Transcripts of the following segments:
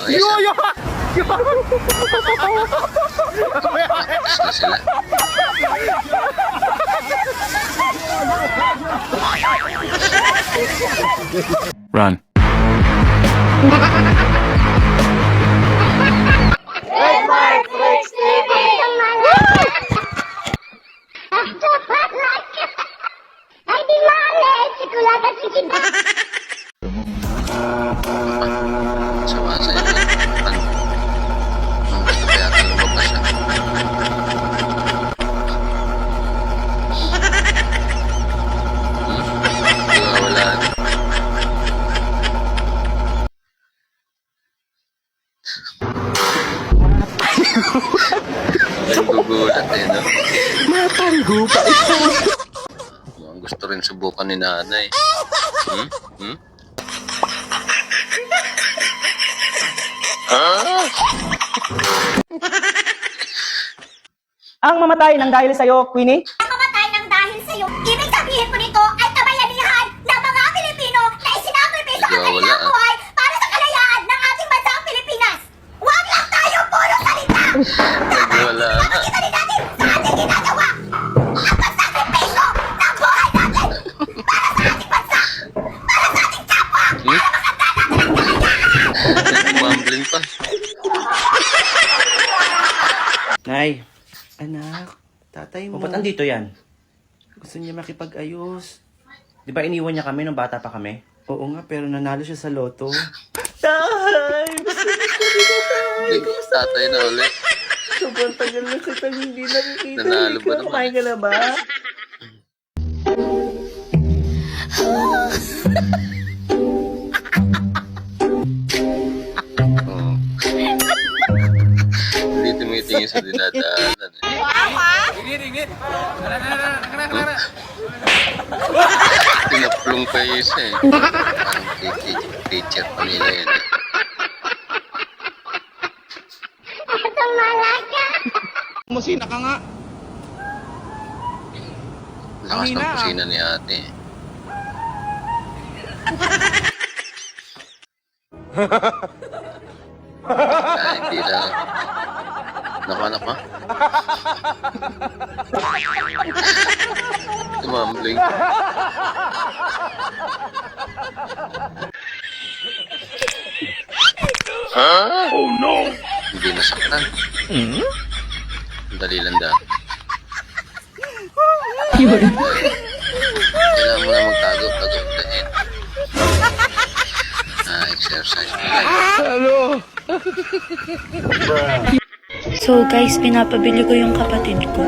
Ah. Tapos na sila. Run. Nagugulat eh, no? Matanggo pa ito. Ang gusto rin subukan ni nanay. Hmm? Hmm? Ang mamatay ng dahil sa'yo, Queenie, Mamatay ng dahil sa'yo. Ibig sabihin po nito ay kabayanihan ng mga Pilipino na isinakripisyo ang Ikaw, kanilang wala, ah. buhay para sa kalayaan ng ating bansang Pilipinas. Huwag lang tayo puro salita! Wala na. Nakita din natin sa ating ginagawa ang pagsakripisyo ng buhay natin para sa ating bansa, para sa ating kapwa, Hmm? Mumbling pa. Nay, anak, tatay mo. ba't andito yan? Gusto niya makipag-ayos. Di ba iniwan niya kami nung bata pa kami? Oo nga, pero nanalo siya sa loto. Tay! Bigla tatay na ulit. Sobrang tagal na kita hindi nakikita. Nanalo ba naman? Kumain ka na ba? Oo. Hindi tumitingin sa dinadaanan. Eh. Tinaplong pa yung isa eh. Teacher, teacher pa nila yan eh. Musina ka nga. Lakas ng ah. kusina ni ate. Ay, hindi lang. Naku, anak ma. Tumambling. Oh no! Hindi nasaktan. Ang Dali lang daan. Kailangan mo na magtago pag uulahin. Ah, exercise mo lang. So guys, pinapabili ko yung kapatid ko.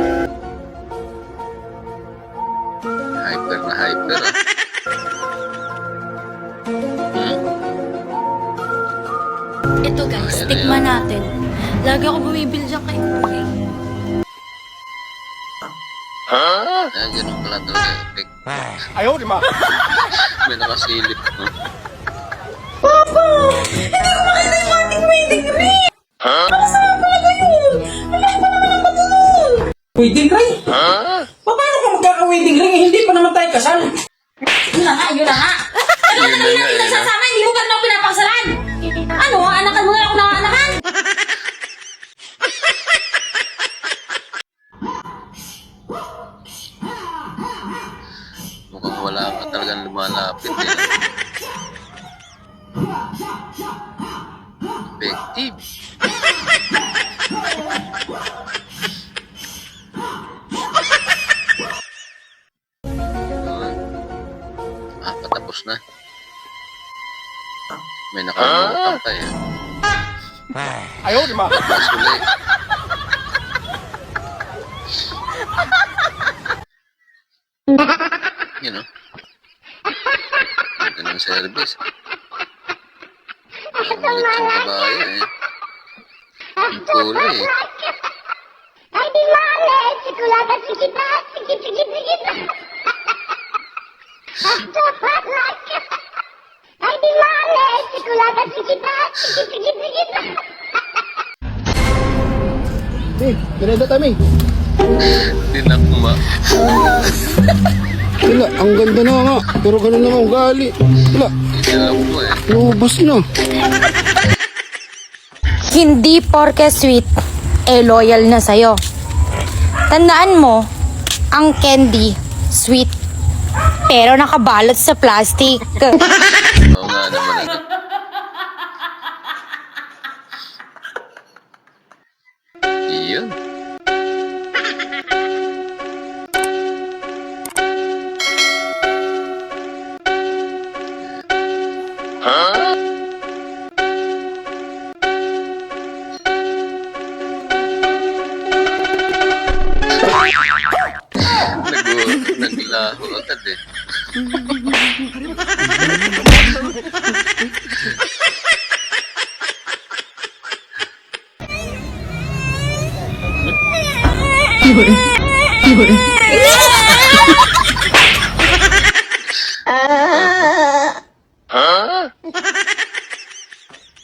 Hyper na hyper. ah. Ito guys, tikman natin. Lagi ako bumibili dyan kay Kuya. Ah, ganun pala talaga yung effect. Ayaw, di ma. May nakasilip. No? Wedding ring? Paano ka magkaka-wedding ring? Eh, hindi pa naman tayo kasal. Yun na nga, yun na nga. Mukhang wala ka talagang lumalapit eh. Effective. Ah, patapos na. May nakalimutan pa eh. Ayaw, di ma. Tapos uli. Yun o. Ganda ng service. Parang ulit yung kabayo eh. Ang kulay eh. Ay, di male! Sikulata si Kiba! Sige, sige, sige! Ay, di male! Kiba! Sige, sige, sige! Eh, pinada kami. Dinakma. Wala, ang ganda na nga. Pero ganun naman ugali. Wala, lubos na. Hindi porke sweet, eh loyal na sa'yo. Tandaan mo, ang candy, sweet, pero nakabalot sa plastic. Oo nga naman ano. Naglaho agad eh.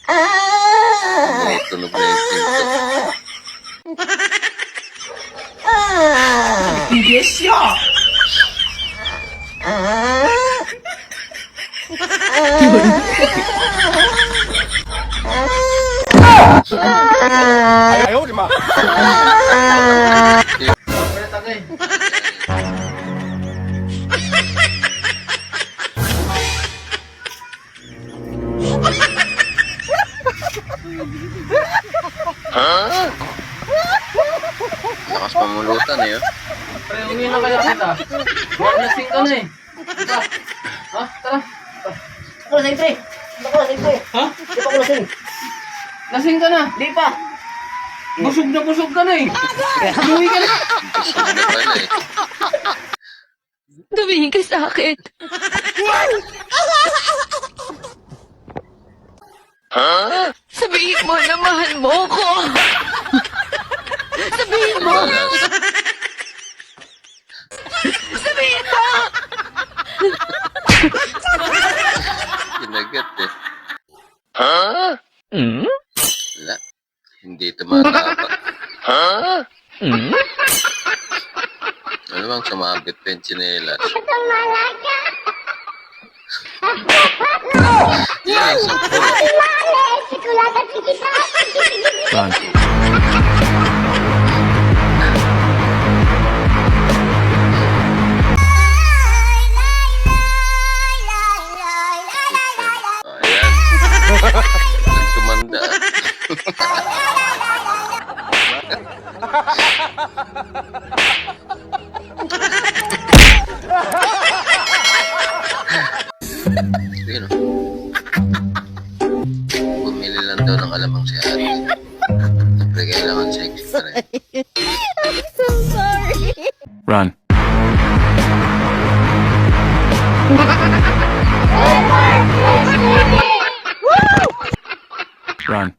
May tunog na yung pinto. Yes, siya. Ayaw, di ma. Lakas pamulutan eh. oh. Pre, uwi na kaya kita. Wala lasing ka na eh. Diba? Ha? Tara. Ako lasing, pre. Ako lasing, pre. Ha? Di pa ako lasing. Lasing ka na. Di pa. Busog na busog ka na eh. Uwi ka na. Mo na pala eh. Tumingin ka sa akin. Sabihin mo na mahal mo ko. Sabihin mo. Sabihin mo. Kinagat eh. Wala. Hindi tumatapa. Ano bang sumabit pa yung tsinelas? Yan, sampo. Ang tumanda. Run. Run.